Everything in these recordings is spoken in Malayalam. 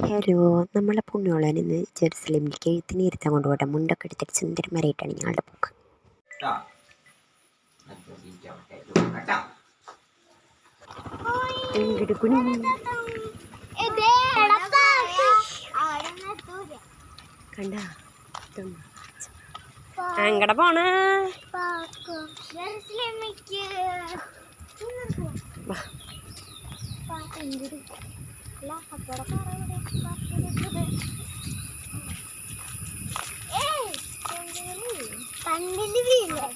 ഹലോ നമ്മളെ പുണ്യോളൻ ഇന്ന് ജെറുസലേമിലേക്ക് എഴുത്തിന് ഇരുത്താൻ കൊണ്ടുപോകട്ടെ മുണ്ടൊക്കെ എടുത്തിട്ട് സുന്ദരന്മാരായിട്ടാണ് ഞങ്ങളുടെ പോക്ക് എങ്ങട് പോണ. വാ. കണ്ടിൽ വീല്ലേ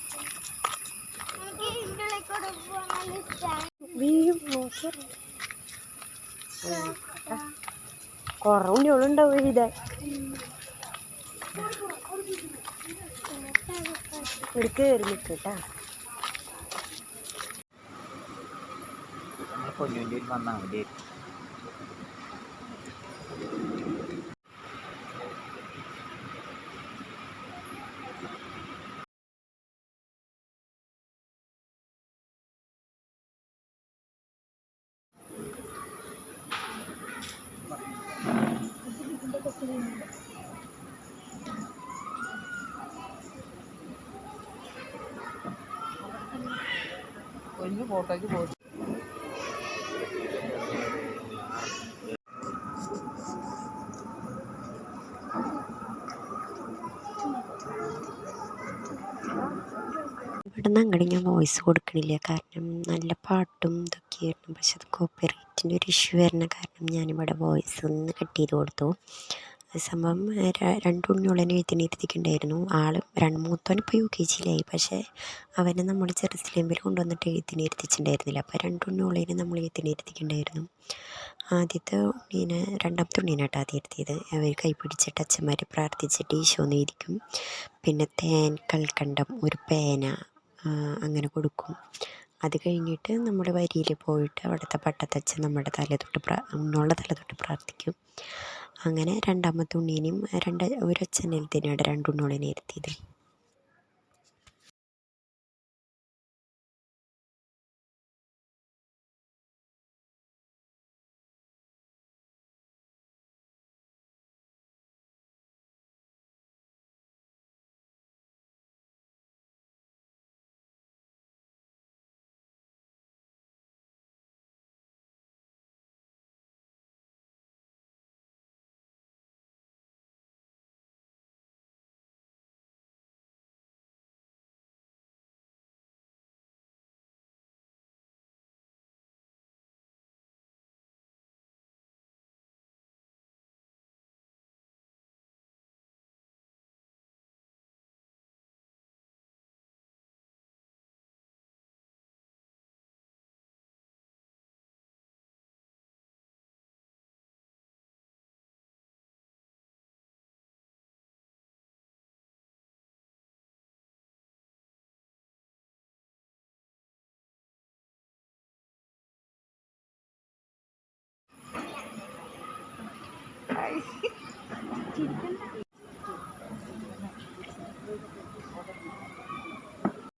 എനിക്ക് ഇതിലെ കൂടെ പോകാൻ നല്ല ഇഷ്ടമാണ് വീഴും നോക്കി കൊറേ ഉണ്ണികളുണ്ടാവും എഴുതാൻ ഇവിടെ കയറി നിൽക്കട്ടാ പൊന്നുവിന്റെ വന്നാൽ മതി. പൊന്നു ഫോട്ടോയ്ക്ക് പോയി ഇവിടെ നിന്ന് അങ്ങോട്ട് ഞാൻ വോയിസ് കൊടുക്കണില്ല. കാരണം നല്ല പാട്ടും ഇതൊക്കെയായിരുന്നു പക്ഷെ അത് കോപ്പിറൈറ്റിന്റെ ഒരു ഇഷ്യൂ വരുന്ന കാരണം ഞാനിവിടെ വോയിസ് ഒന്ന് കട്ട് ചെയ്ത് കൊടുത്തു. സംഭവം രണ്ട് ഉണ്ണിയോളനെ എഴുത്തിനിരുത്തിക്കുണ്ടായിരുന്നു ആൾ രണ്ട് മൂത്തോൻ ഇപ്പോൾ യു കെ ജിയിലായി. പക്ഷേ അവനെ നമ്മൾ ചെറുസ്ലേമ്പിൽ കൊണ്ടുവന്നിട്ട് എഴുത്തിനിരുത്തിച്ചിട്ടുണ്ടായിരുന്നില്ല അപ്പോൾ രണ്ട് ഉണ്ണിയോളേനെ നമ്മൾ എഴുത്തിനിരുത്തിക്കുണ്ടായിരുന്നു ആദ്യത്തെ ഉണ്ണീനെ രണ്ടാമത്തെ ഉണ്ണീനാട്ടാ ആദ്യം ഇരുത്തിയത് അവർ കൈ പിടിച്ചിട്ട് അച്ഛന്മാർ പ്രാർത്ഥിച്ചിട്ട് ഈശോന്ന് ഇരിക്കും പിന്നെ തേൻ കൽക്കണ്ടം ഒരു പേന അങ്ങനെ കൊടുക്കും. അത് കഴിഞ്ഞിട്ട് നമ്മൾ വരിയിൽ പോയിട്ട് അവിടുത്തെ പട്ടത്തച്ഛൻ നമ്മുടെ തല തൊട്ട് പ്രാ ഉണ്ണുള്ള തല തൊട്ട് പ്രാർത്ഥിക്കും. അങ്ങനെ രണ്ടാമത്തെ ഉണ്ണീനെയും രണ്ട് ഒരച്ഛനിൽ തന്നെയാണ് രണ്ടുണ്ണോളിനെ ഇരുത്തിയത്. い。